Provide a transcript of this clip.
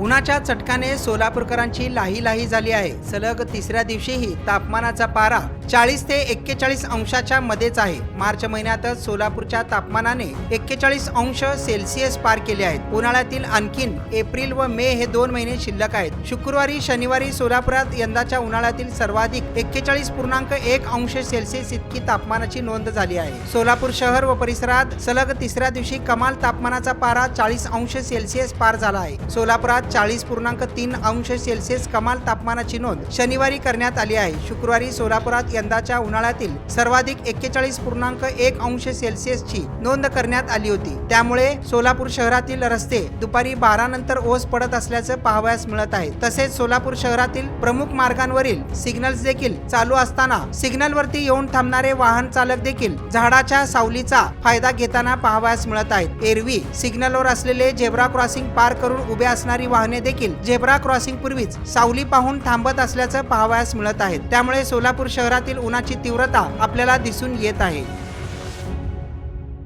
उन्हाच्या चटकाने सोलापूरकरांची लाही लाही झाली आहे. सलग तिसऱ्या दिवशीही तापमानाचा पारा चाळीस ते एक्केचाळीस अंशाच्या मध्येच आहे. मार्च महिन्यातच सोलापूरच्या तापमानाने एक्केचाळीस अंश सेल्सिअस पार केले आहेत. उन्हाळ्यातील आणखीन एप्रिल व मे हे दोन महिने शिल्लक आहेत. शुक्रवारी शनिवारी सोलापुरात यंदाच्या उन्हाळ्यातील सर्वाधिक एक्केचाळीस पूर्णांक एक अंश सेल्सिअस इतकी तापमानाची नोंद झाली आहे. सोलापूर शहर व परिसरात सलग तिसऱ्या दिवशी कमाल तापमानाचा पारा चाळीस अंश सेल्सिअस पार झाला आहे. सोलापुरात चाळीस पूर्णांक तीन अंश सेल्सिअस कमाल तापमानाची नोंद शनिवारी करण्यात आली आहे. शुक्रवारी सोलापुरात यंदाच्या उन्हाळ्यातील सर्वाधिक एक्केचाळीस पूर्णांक एक अंश सेल्सिअसची नोंद करण्यात आली होती. त्यामुळे सोलापूर शहरातील रस्ते दुपारी बारा नंतर ओस पडत असल्याचं पाहावयास मिळत आहे. तसेच सोलापूर शहरातील प्रमुख मार्गांवरील सिग्नल्स देखील चालू असताना सिग्नलवरती येऊन थांबणारे वाहन चालक देखील झाडाच्या सावलीचा फायदा घेताना पाहावयास मिळत आहेत. एरवी सिग्नलवर असलेले झेब्रा क्रॉसिंग पार करून उभे असणारी वाहने देखील झेब्रा क्रॉसिंग पूर्वीच सावली पाहून थांबत असल्याचं पाहावयास मिळत आहे. त्यामुळे सोलापूर शहरातील उन्हाची तीव्रता आपल्याला दिसून येत आहे.